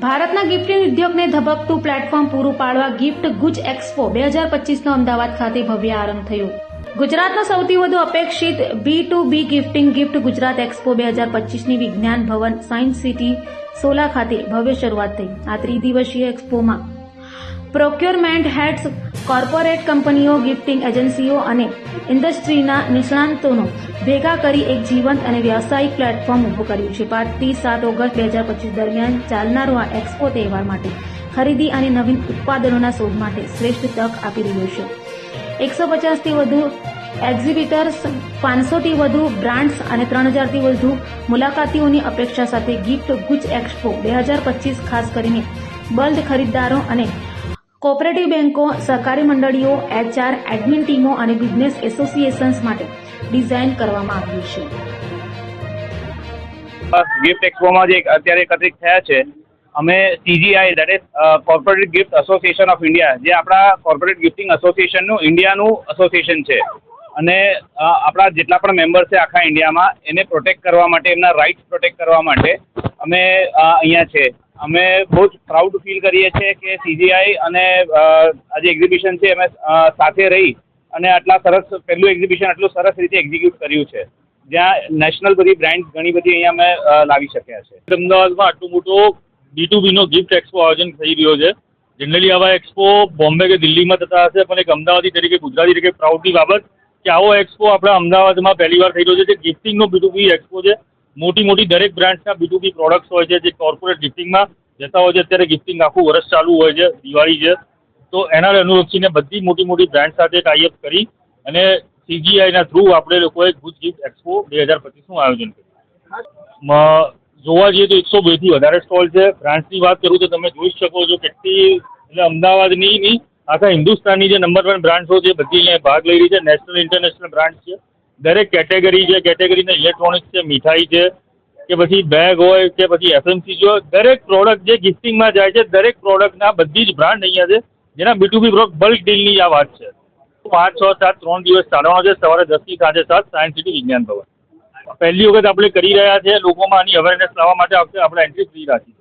ભારતના ગિફ્ટિંગ ઉદ્યોગને ધબકતું પ્લેટફોર્મ પૂરું પાડવા ગિફ્ટ ગુજ એક્સપો બે હજાર પચીસનો અમદાવાદ ખાતે ભવ્ય આરંભ થયો. ગુજરાતનો સૌથી વધુ અપેક્ષિત B to B gifting gift Gujarat expo બે હજાર પચીસની વિજ્ઞાન ભવન સાયન્સ સિટી સોલા ખાતે ભવ્ય શરૂઆત થઈ. આ ત્રિદિવસીય એક્સપોમાં પ્રોક્યોરમેન્ટ હેડ્સ કોર્પોરેટ કંપનીઓ, ગિફ્ટિંગ એજન્સીઓ અને ઇન્ડસ્ટ્રીના નિષ્ણાંતોનો ભેગા કરી એક જીવંત અને વ્યવસાયિક પ્લેટફોર્મ ઊભું કર્યું છે. પાંચથી સાત ઓગસ્ટ બે હજાર પચીસ દરમિયાન ચાલનારો આ એક્સપો તહેવાર માટે ખરીદી અને નવીન ઉત્પાદનોના શોધ માટે શ્રેષ્ઠ તક આપી રહ્યો છે. એકસો પચાસથી વધુ એક્ઝિબિટર્સ, પાંચસોથી વધુ બ્રાન્ડ્સ અને ત્રણ હજારથી વધુ મુલાકાતીઓની અપેક્ષા સાથે ગિફ્ટ ગુચ એક્સપો બે હજાર પચીસ ખાસ કરીને બલ્ડ ખરીદદારો અને કોઓપરેટિવ બેન્કો સહકારી મંડળીઓ, એચઆર, એડમિન ટીમો અને બિઝનેસ એસોસિએશન્સ માટે ડિઝાઇન કરવામાં આવ્યું છે. ગિફ્ટ એક્સપોમાં જે અત્યારે એકત્રિત થયા છે, અમે CGI that is corporate gift association of India જે આપણા કોર્પોરેટ ગિફ્ટિંગ એસોસિએશનનું ઇન્ડિયાનું એસોસિએશન છે. અને આપણા જેટલા પણ મેમ્બર છે આખા ઇન્ડિયામાં એને પ્રોટેક્ટ કરવા માટે, એમના રાઇટ્સ પ્રોટેક્ટ કરવા માટે, અમે અહીંયા છે. અમે બહુ જ પ્રાઉડ ફીલ કરીએ છીએ કે સીજીઆઈ અને આ જે એક્ઝિબિશન છે અમે સાથે રહી અને આટલા સરસ, પહેલું એક્ઝિબિશન આટલું સરસ રીતે એક્ઝિક્યુટ કર્યું છે. જ્યાં નેશનલ બધી બ્રાન્ડ ઘણી બધી અહીંયા અમે લાવી શક્યા છે. અમદાવાદમાં આટલું મોટું બી ટુ બીનો ગિફ્ટ એક્સપો આયોજન થઈ રહ્યો છે. જનરલી આવા એક્સપો બોમ્બે કે દિલ્હીમાં થતા હશે, પણ એક અમદાવાદી તરીકે, ગુજરાતી તરીકે પ્રાઉડની બાબત કે આવો એક્સપો આપણા અમદાવાદમાં પહેલી વાર થઈ રહ્યો છે. જે ગિફ્ટિંગનો બી ટુ બી એક્સપો છે મોટી મોટી દરેક બ્રાન્ડ્સના બી ટુ બી પ્રોડક્ટ્સ હોય છે, જે કોર્પોરેટ ગિફ્ટિંગમાં જતા હોય છે. અત્યારે ગિફ્ટિંગ આખું વર્ષ ચાલુ હોય છે, દિવાળી છે. તો એના અનુલક્ષીને બધી મોટી મોટી બ્રાન્ડ સાથે ટાઈઅપ કરી અને સીજીઆઈના થ્રુ આપણે લોકોએ ગુજ ગિફ્ટ એક્સપો બે હજાર પચીસનું આયોજન કર્યું. જોવા જઈએ તો એકસો બેથી વધારે સ્ટોલ છે. બ્રાન્ડ્સની વાત કરું તો તમે જોઈ શકો છો કેટલી, એટલે અમદાવાદની નહીં, આખા હિન્દુસ્તાનની જે નંબર વન બ્રાન્ડ્સો છે બધી અહીંયા ભાગ લઈ રહી છે. નેશનલ ઇન્ટરનેશનલ બ્રાન્ડ છે. દરેક કેટેગરી છે, કેટેગરીના ઇલેક્ટ્રોનિક્સ છે, મીઠાઈ છે, કે પછી બેગ હોય, કે પછી એફએમસી હોય દરેક પ્રોડક્ટ જે ગિફ્ટિંગમાં જાય છે, દરેક પ્રોડક્ટના બધી જ બ્રાન્ડ અહીંયા છે, જેના બી ટુ બી બલ્ક ડીલની આ વાત છે. પાંચ, છ, સાત, ત્રણ દિવસ ચાલવાનો છે, સવારે દસથી સાંજે સાત સાયન્સ સિટી વિજ્ઞાન ભવન. પહેલી વખત આપણે કરી રહ્યા છે, લોકોમાં આની અવેરનેસ લાવવા માટે આપણે આપણે એન્ટ્રી ફ્રી રાખી